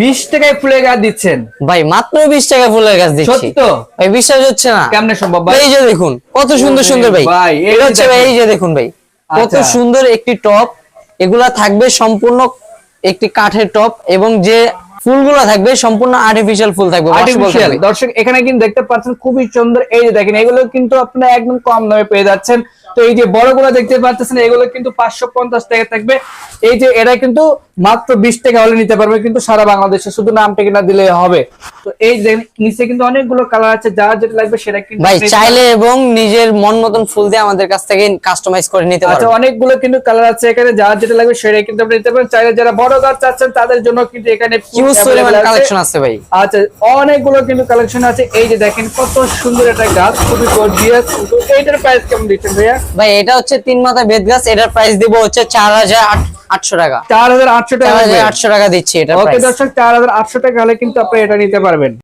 বিশ টাকায় ফুলের গাছ দিচ্ছেন। ভাই মাত্র ফুলের গাছ দিচ্ছি। সত্যি ভাই বিশ্বাস হচ্ছে না। কেমনে সম্ভব ভাই? এই যে দেখুন কত সুন্দর সুন্দর ভাই। ভাই, এটা হচ্ছে ভাই এই যে দেখুন ভাই কত আচ্ছা। সুন্দর একটি টপ। এগুলা থাকবে সম্পূর্ণ একটি কাঠের টপ এবং যে ফুলগুলো থাকবে সম্পূর্ণ আর্টিফিশিয়াল ফুল থাকবে আর্টিফিশিয়াল দর্শক এখানে কিন্তু দেখতে পাচ্ছেন খুবই সুন্দর। এই যে দেখেন এগুলো কিন্তু আপনারা একদম কম দামে পেয়ে যাচ্ছেন। তো এই যে বড়গুলো দেখতে পাচ্ছেন এগুলো কিন্তু পাঁচশো পঞ্চাশ টাকা থাকবে। এই যে এরা কিন্তু মাত্র বিশ টাকা হলে নিতে পারবে কিন্তু সারা বাংলাদেশে শুধু নামটা কিনা দিলে হবে। তো এই যে নিচে কিন্তু অনেকগুলো কালার আছে যার যেটা লাগবে সেটা কিন্তু ভাই চাইলে এবং নিজের মন মতন ফুল দিয়ে আমাদের কাছ থেকে কাস্টমাইজ করে নিতে আচ্ছা অনেকগুলো কিন্তু কালার আছে এখানে যার যেটা লাগবে সেটাই কিন্তু আপনি নিতে পারেন। চাইলে যারা বড় গাছ চাচ্ছেন তাদের জন্য কিন্তু এখানে হিউজ পরিমাণ কালেকশন আছে ভাই। আচ্ছা অনেকগুলো কিন্তু কালেকশন আছে। এই যে দেখেন কত সুন্দর একটা গাছ খুবই গর্জিয়াস এইটার প্রাইস কেমন দিচ্ছেন ভাইয়া? ভাই এটা হচ্ছে তিন মাথা বেদ গাছ এটার প্রাইস দিব হচ্ছে চার হাজার আটশো টাকা। চার হাজার আটশো টাকা আটশো টাকা দিচ্ছি এটা ওকে দর্শক চার হাজার আটশো টাকা হলে কিন্তু আপনি এটা নিতে পারবেন।